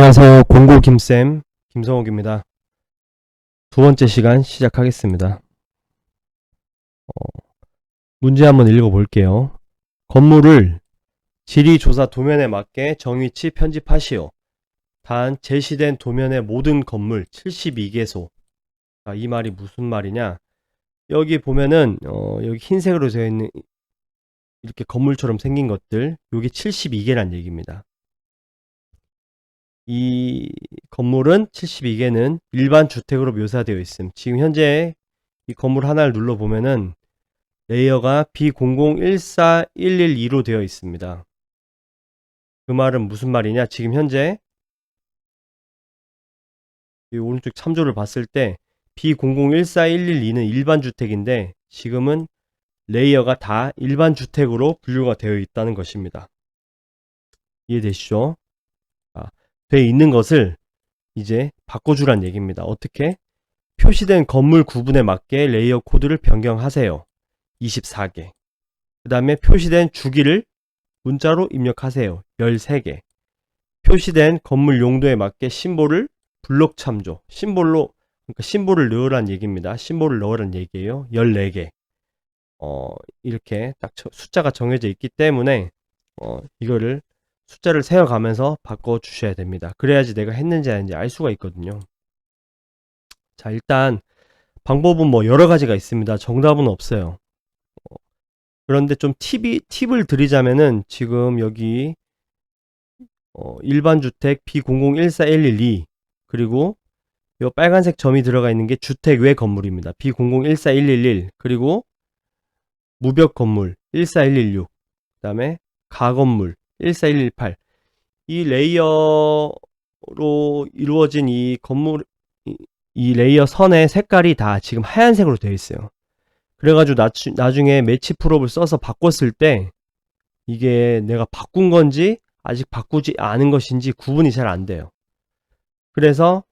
안녕하세요. 공고 김쌤 김성욱입니다. 두 번째 시간 시작하겠습니다. 어, 문제 한번 읽어볼게요. 건물을 지리조사 도면에 맞게 정위치 편집하시오. 단 제시된 도면의 모든 건물 72개소. 아, 이 말이 무슨 말이냐? 여기 보면은 어, 여기 흰색으로 되어 있는 이렇게 건물처럼 생긴 것들, 여기 72개란 얘기입니다. 이 건물은 72개는 일반 주택으로 묘사되어 있음. 지금 현재 이 건물 하나를 눌러보면은 레이어가 B0014112로 되어 있습니다. 그 말은 무슨 말이냐? 지금 현재 이 오른쪽 참조를 봤을 때 B0014112는 일반 주택인데 지금은 레이어가 다 일반 주택으로 분류가 되어 있다는 것입니다. 이해되시죠? 돼 있는 것을 이제 바꿔주란 얘기입니다. 어떻게? 표시된 건물 구분에 맞게 레이어 코드를 변경하세요. 24개. 그 다음에 표시된 주기를 문자로 입력하세요. 13개. 표시된 건물 용도에 맞게 심볼을 블록 참조. 심볼로, 그러니까 심볼을 넣으란 얘기입니다. 심볼을 넣으란 얘기예요. 14개. 어, 이렇게 딱 숫자가 정해져 있기 때문에, 어, 이거를 숫자를 세어가면서 바꿔주셔야 됩니다. 그래야지 내가 했는지 아닌지 알 수가 있거든요. 자, 일단 방법은 뭐 여러 가지가 있습니다. 정답은 없어요. 어, 그런데 좀 팁이, 팁을 드리자면은 지금 여기 어, 일반 주택 B0014112 그리고 이 빨간색 점이 들어가 있는 게 주택 외 건물입니다. B0014111 그리고 무벽 건물 14116 그 다음에 가건물 14118. 이 레이어로 이루어진 이 건물, 이, 이 레이어 선의 색깔이 다 지금 하얀색으로 되어 있어요. 그래가지고 나, 나중에 매치 프롭을 써서 바꿨을 때 이게 내가 바꾼 건지 아직 바꾸지 않은 것인지 구분이 잘 안 돼요. 그래서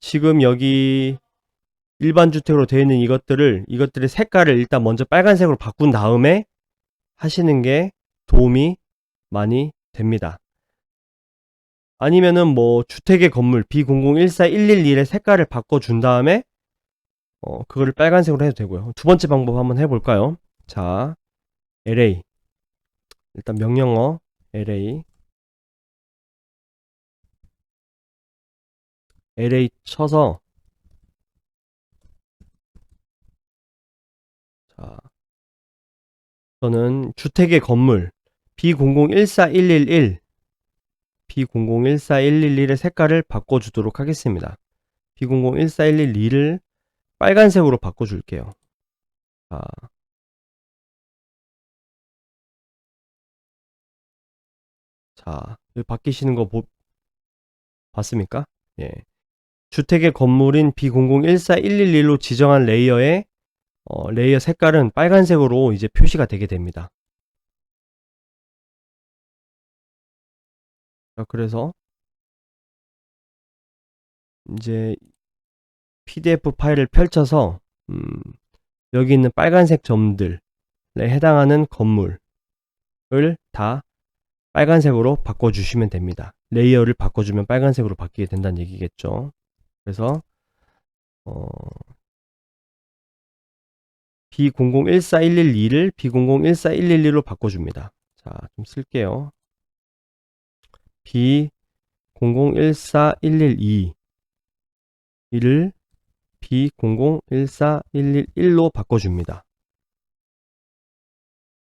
지금 여기 일반 주택으로 되어 있는 이것들을 이것들의 색깔을 일단 먼저 빨간색으로 바꾼 다음에 하시는 게 도움이 많이 됩니다. 아니면은 뭐 주택의 건물 B0014111의 색깔을 바꿔준 다음에 어, 그거를 빨간색으로 해도 되고요. 두 번째 방법 한번 해볼까요? 자, LA 일단 명령어 LA LA 쳐서 자, 저는 주택의 건물 B0014111 B0014111의 색깔을 바꿔주도록 하겠습니다. B0014112를 빨간색으로 바꿔줄게요. 자, 자 여기 바뀌시는 거 보, 봤습니까? 예. 주택의 건물인 B0014111로 지정한 레이어의 어, 레이어 색깔은 빨간색으로 이제 표시가 되게 됩니다. 자, 그래서 이제 PDF 파일을 펼쳐서 음, 여기 있는 빨간색 점들에 해당하는 건물을 다 빨간색으로 바꿔주시면 됩니다. 레이어를 바꿔주면 빨간색으로 바뀌게 된다는 얘기겠죠. 그래서 어, B00141112를 B00141112로 바꿔줍니다. 자, 좀 쓸게요. B00141121을 B001411로 바꿔줍니다.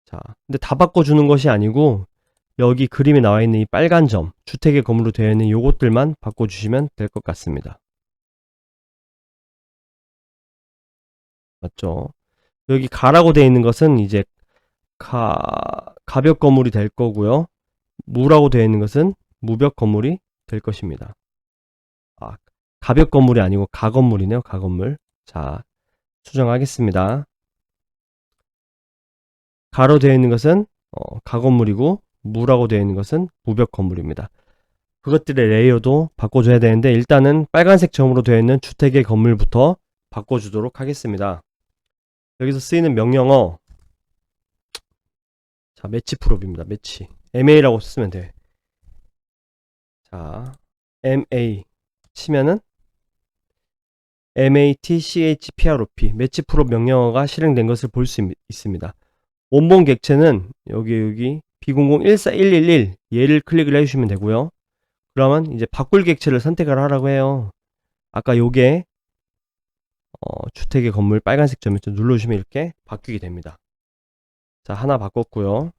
자, 근데 다 바꿔주는 것이 아니고 여기 그림에 나와 있는 이 빨간 점, 주택의 건물로 되어 있는 요것들만 바꿔주시면 될 것 같습니다. 맞죠? 여기 가라고 되어 있는 것은 이제 가, 가벽 건물이 될 거고요. 무라고 되어 있는 것은 무벽 건물이 될 것입니다. 아, 가벽 건물이 아니고 가건물이네요. 가건물. 자, 수정하겠습니다. 가로 되어 있는 것은 어, 가건물이고 무라고 되어 있는 것은 무벽 건물입니다. 그것들의 레이어도 바꿔줘야 되는데 일단은 빨간색 점으로 되어 있는 주택의 건물부터 바꿔주도록 하겠습니다. 여기서 쓰이는 명령어 자 매치 프롭입니다. 매치 MA라고 쓰면 돼. 자 MA 치면은 MATCHPROP 매치 프로 명령어가 실행된 것을 볼 수 있습니다. 원본 객체는 여기 여기 B0014111 얘를 클릭을 해주시면 되고요. 그러면 이제 바꿀 객체를 선택을 하라고 해요. 아까 요게 어, 주택의 건물 빨간색 점을 눌러주시면 이렇게 바뀌게 됩니다. 자 하나 바꿨고요.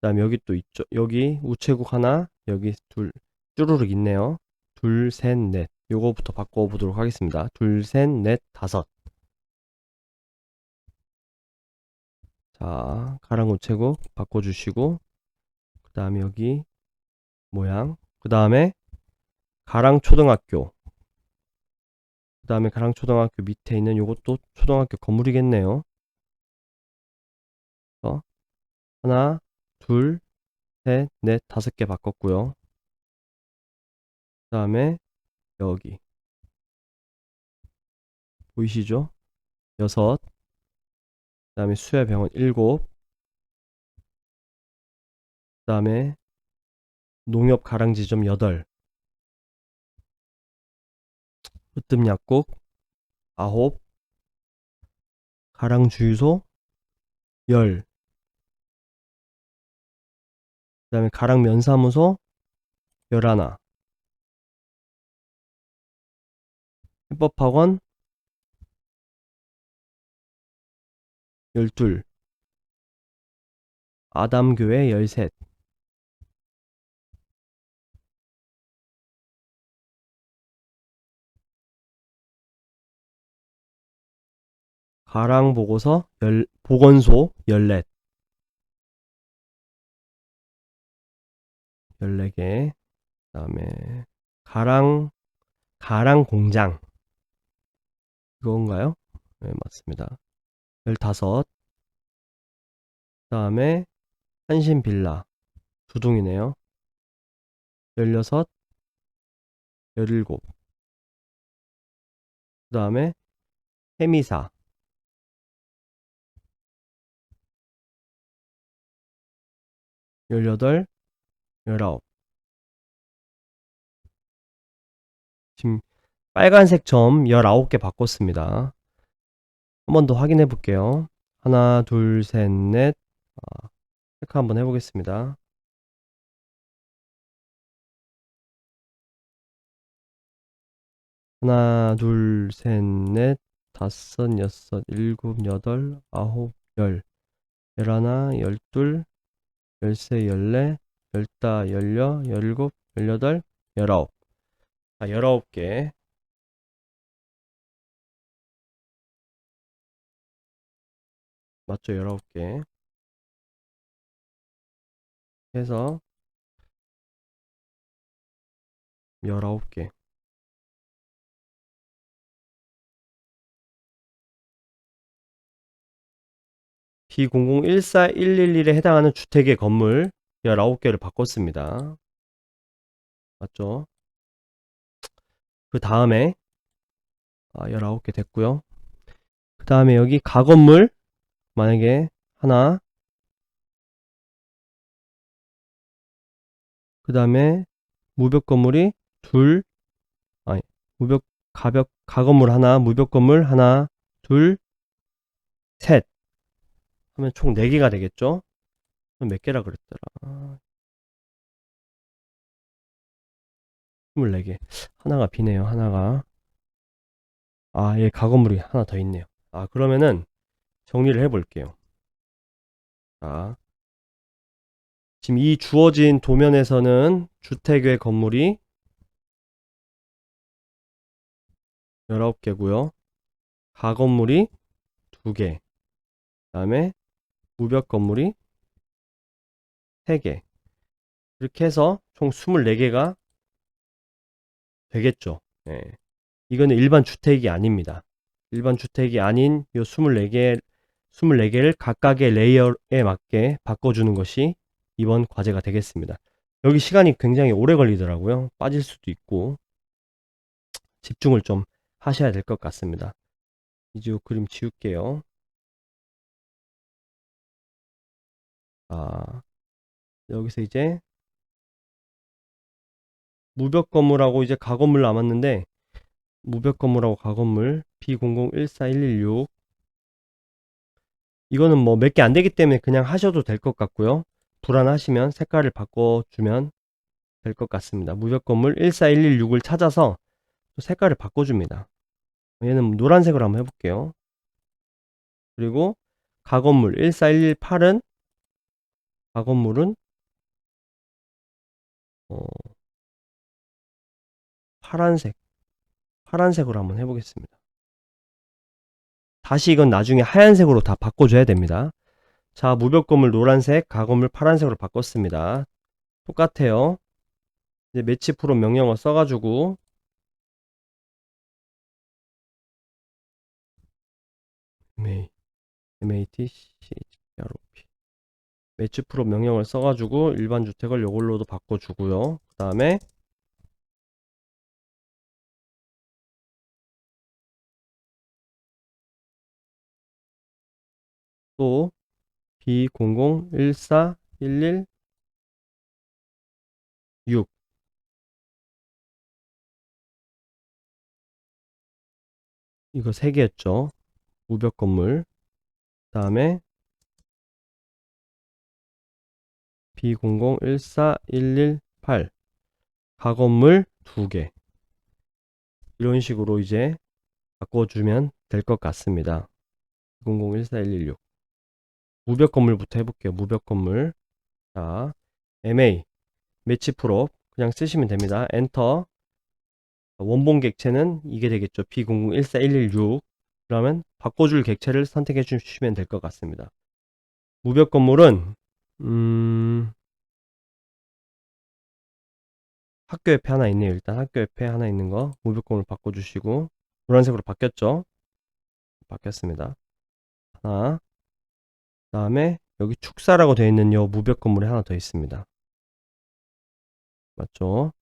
그 다음 여기 또 있죠. 여기 우체국 하나 여기 둘 쭈루룩 있네요. 둘, 셋, 넷. 요거부터 바꿔보도록 하겠습니다. 둘, 셋, 넷, 다섯. 자, 가랑 우체국 바꿔주시고, 그 다음에 여기 모양, 그 다음에 가랑 초등학교, 그 다음에 가랑 초등학교 밑에 있는 요것도 초등학교 건물이겠네요. 어? 하나, 둘, 셋, 넷, 다섯 개 바꿨고요. 그 다음에 여기. 보이시죠? 여섯. 그 다음에 수야병원 일곱. 그 다음에 농협 가랑지점 여덟. 으뜸 약국 아홉. 가랑 주유소 열 그 다음에 가랑 면사무소 열하나. 해법학원 12 아담교회 13 가랑보고서 열, 보건소 14 14개 그 다음에 가랑 가랑 공장 이건가요? 네, 맞습니다. 15. 그 다음에 한신 빌라 두 동이네요. 16, 17. 그 다음에 해미사 열여덟, 열아홉. 지금 빨간색 점 19개 바꿨습니다. 한 번 더 확인해 볼게요. 하나, 둘, 셋, 넷. 아, 체크 한번 해보겠습니다. 하나, 둘, 셋, 넷, 다섯, 여섯, 일곱, 여덟, 아홉, 열, 열하나, 열둘, 열세, 열네, 열다, 열여, 열일곱, 열여덟, 열아홉. 아, 열아홉 개. 맞죠? 19개. 해서 19개. B0014111에 해당하는 주택의 건물 19개를 바꿨습니다. 맞죠? 그 다음에 아, 19개 됐고요. 그 다음에 여기 가건물 만약에 하나 그 다음에 무벽 건물이 둘 아니 무벽 가벽 가건물 하나 무벽 건물 하나 둘 셋 하면 총 4개가 되겠죠 몇 개라 그랬더라 24개 하나가 비네요 하나가 아얘 가건물이 하나 더 있네요 아 그러면은 정리를 해 볼게요. 자, 지금 이 주어진 도면에서는 주택의 건물이 19개고요. 가건물이 2개. 그 다음에 무벽 건물이 3개. 이렇게 해서 총 24개가 되겠죠. 네. 이거는 일반 주택이 아닙니다. 일반 주택이 아닌 이 24개 24개를 각각의 레이어에 맞게 바꿔주는 것이 이번 과제가 되겠습니다. 여기 시간이 굉장히 오래 걸리더라고요. 빠질 수도 있고 집중을 좀 하셔야 될 것 같습니다. 이제 요 그림 지울게요. 아, 여기서 이제 무벽 건물하고 이제 가건물 남았는데 무벽 건물하고 가건물 B0014116 이거는 뭐 몇 개 안 되기 때문에 그냥 하셔도 될 것 같고요. 불안하시면 색깔을 바꿔주면 될 것 같습니다. 무벽 건물 14116을 찾아서 또 색깔을 바꿔줍니다. 얘는 노란색으로 한번 해볼게요. 그리고 가건물 14118은 가건물은 어, 파란색 파란색으로 한번 해보겠습니다. 다시 이건 나중에 하얀색으로 다 바꿔줘야 됩니다. 자, 무벽 건물 노란색, 가건물 파란색으로 바꿨습니다. 똑같아요. 이제 매치 프로 명령어 써가지고 MA, MAT, CHROP 매치 프로 명령을 써가지고 일반 주택을 요걸로도 바꿔주고요. 그 다음에 또 B001411 6 이거 3개였죠. 무벽 건물. 그 다음에 B001411 가건물 2개. 이런 식으로 이제 바꿔주면 될 것 같습니다. 00141116 무벽 건물부터 해볼게요. 무벽 건물. 자, MA, 매치 프로 그냥 쓰시면 됩니다. 엔터. 원본 객체는 이게 되겠죠. B00141116. 그러면 바꿔줄 객체를 선택해 주시면 될 것 같습니다. 무벽 건물은 음... 학교 옆에 하나 있네요. 일단 학교 옆에 하나 있는 거 무벽 건물 바꿔 주시고 노란색으로 바뀌었죠. 바뀌었습니다. 하나 그 다음에 여기 축사라고 되어 있는 요 무벽 건물이 하나 더 있습니다. 맞죠?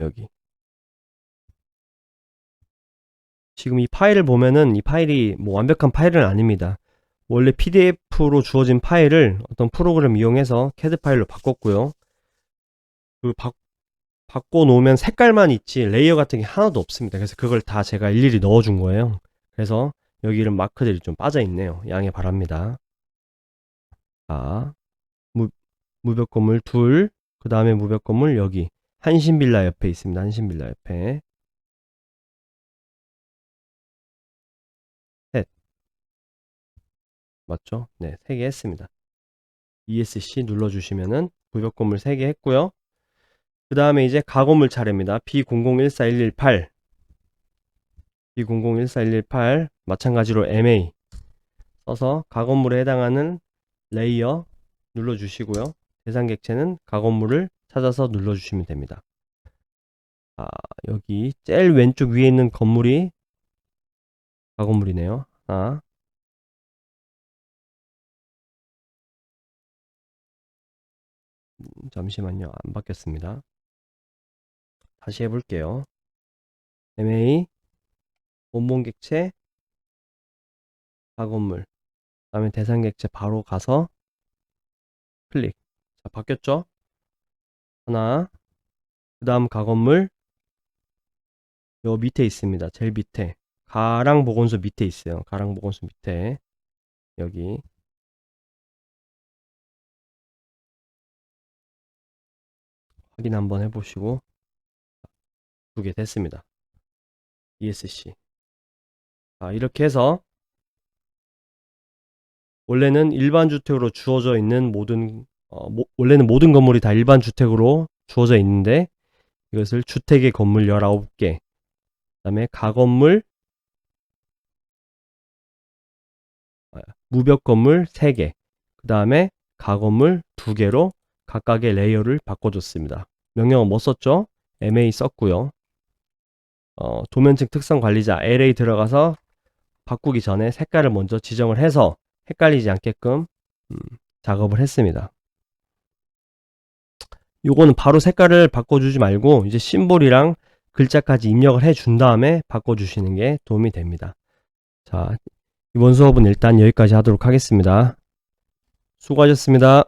여기. 지금 이 파일을 보면은 이 파일이 뭐 완벽한 파일은 아닙니다. 원래 PDF로 주어진 파일을 어떤 프로그램 이용해서 CAD 파일로 바꿨고요. 그 바, 바꿔 놓으면 색깔만 있지 레이어 같은 게 하나도 없습니다. 그래서 그걸 다 제가 일일이 넣어 준 거예요. 그래서 여기 이런 마크들이 좀 빠져 있네요. 양해 바랍니다. 자, 무, 무벽 건물 둘, 그 다음에 무벽 건물 여기 한신빌라 옆에 있습니다. 한신빌라 옆에 맞죠? 네, 세개 했습니다. ESC 눌러주시면은 무벽 건물 3개 했고요. 그 다음에 이제 가건물 차례입니다. B00141118 B00141118 마찬가지로 MA 써서 가건물에 해당하는 레이어 눌러주시고요. 대상 객체는 가건물을 찾아서 눌러주시면 됩니다. 아, 여기 제일 왼쪽 위에 있는 건물이 가건물이네요. 하나 잠시만요. 안 바뀌었습니다. 다시 해볼게요. MA 원본 객체 가건물 다음에 대상 객체 바로 가서 클릭 자 바뀌었죠? 하나 그 다음 가건물 요 밑에 있습니다. 제일 밑에 가랑 보건소 밑에 있어요. 가랑 보건소 밑에 여기 확인 한번 해보시고 두 개 됐습니다. ESC. 아, 이렇게 해서 원래는 일반 주택으로 주어져 있는 모든 어, 모, 원래는 모든 건물이 다 일반 주택으로 주어져 있는데 이것을 주택의 건물 19개 그다음에 가건물 아, 무벽 건물 3개 그 다음에 가건물 2개로 각각의 레이어를 바꿔줬습니다. 명령어 뭐 썼죠? MA 썼고요. 어, 도면층 특성 관리자 LA 들어가서 바꾸기 전에 색깔을 먼저 지정을 해서 헷갈리지 않게끔 음, 작업을 했습니다. 요거는 바로 색깔을 바꿔주지 말고 이제 심볼이랑 글자까지 입력을 해 준 다음에 바꿔주시는 게 도움이 됩니다. 자, 이번 수업은 일단 여기까지 하도록 하겠습니다. 수고하셨습니다.